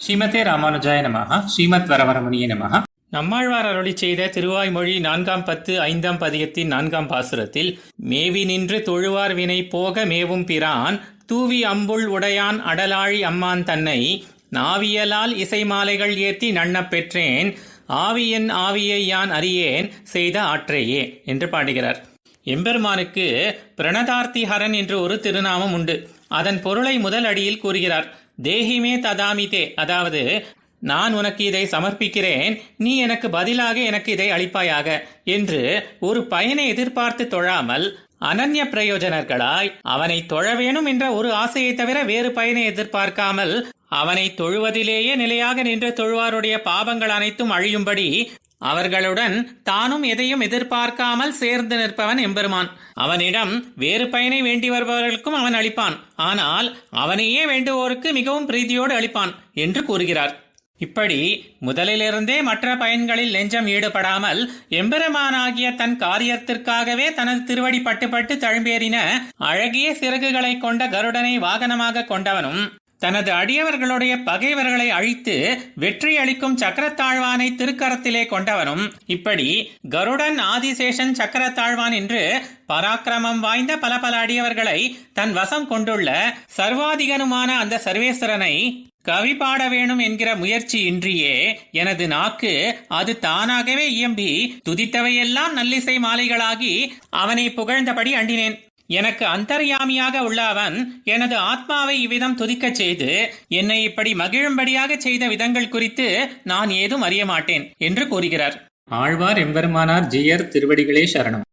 ஸ்ரீமதே ராமானுஜாய நமஹ ஸ்ரீமத் வரவரமணிய நமஹ. நம்மாழ்வார் அருளி செய்த திருவாய்மொழி நான்காம் பத்து ஐந்தாம் பதியத்தின் நான்காம் பாசுரத்தில் மேவி நின்று தொழுவார் வினை போக மேவும் பிரான் தூவி அம்புள் உடையான் அடலாழி அம்மான் தன்னை நாவியலால் இசை மாலைகள் ஏத்தி நண்ணப் பெற்றேன் ஆவியன் ஆவியை யான் அறியேன் செய்த ஆற்றையே என்று பாடுகிறார். எம்பெருமானுக்கு பிரணதார்த்திஹரன் என்று ஒரு திருநாமம் உண்டு. அதன் பொருளை முதல் அடியில் கூறுகிறார். தேஹிமே ததாமிதே. அதாவது நான் உனக்கு இதை சமர்ப்பிக்கிறேன் நீ எனக்கு பதிலாக எனக்கு இதை அளிப்பாயாக என்று ஒரு பயனை எதிர்பார்த்து தொழாமல் அனன்ய பிரயோஜனர்களாய் அவனை தொழ வேணும் என்ற ஒரு ஆசையை தவிர வேறு பயனை எதிர்பார்க்காமல் அவனை தொழுவதிலேயே நிலையாக நின்று தொழுவாருடைய பாவங்கள் அனைத்தும் அழியும்படி அவர்களுடன் தானும் எதையும் எதிர்பார்க்காமல் சேர்ந்து நிற்பவன் எம்பெருமான். அவனிடம் வேறு பயனை வேண்டி வருபவர்களுக்கும் அவன் அளிப்பான். ஆனால் அவனையே வேண்டுவோருக்கு மிகவும் பிரீதியோடு அளிப்பான் என்று கூறுகிறார். இப்படி முதலிலிருந்தே மற்ற பயன்களில் நெஞ்சம் ஈடுபடாமல் எம்பெருமானாகிய தன் காரியத்திற்காகவே தனது திருவடி பட்டுப்பட்டு தழும்பேறின அழகிய சிறகுகளை கொண்ட கருடனை வாகனமாக கொண்டவனும் தனது அடியவர்களுடைய பகைவர்களை அழித்து வெற்றி அளிக்கும் சக்கரத்தாழ்வானை திருக்கரத்திலே கொண்டவனும் இப்படி கருடன் ஆதிசேஷன் சக்கரத்தாழ்வான் என்று பராக்கிரமம் வாய்ந்த பல பல அடியவர்களை தன் வசம் கொண்டுள்ள சர்வாதிகனுமான அந்த சர்வேஸ்வரனை கவி பாட வேணும் என்கிற முயற்சி இன்றியே எனது நாக்கு அது தானாகவே இயம்பி துதித்தவையெல்லாம் நல்லிசை மாலைகளாகி அவனை புகழ்ந்தபடி அண்டினேன். எனக்கு அந்தர்யாமியாக உள்ள அவன் எனது ஆத்மாவை இவ்விதம் துதிக்கச் செய்து என்னை இப்படி மகிழும்படியாக செய்த விதங்கள் குறித்து நான் ஏதும் அறிய மாட்டேன் என்று கூறுகிறார். ஆழ்வார் எம்பெருமானார் ஜியர் திருவடிகளே சரணம்.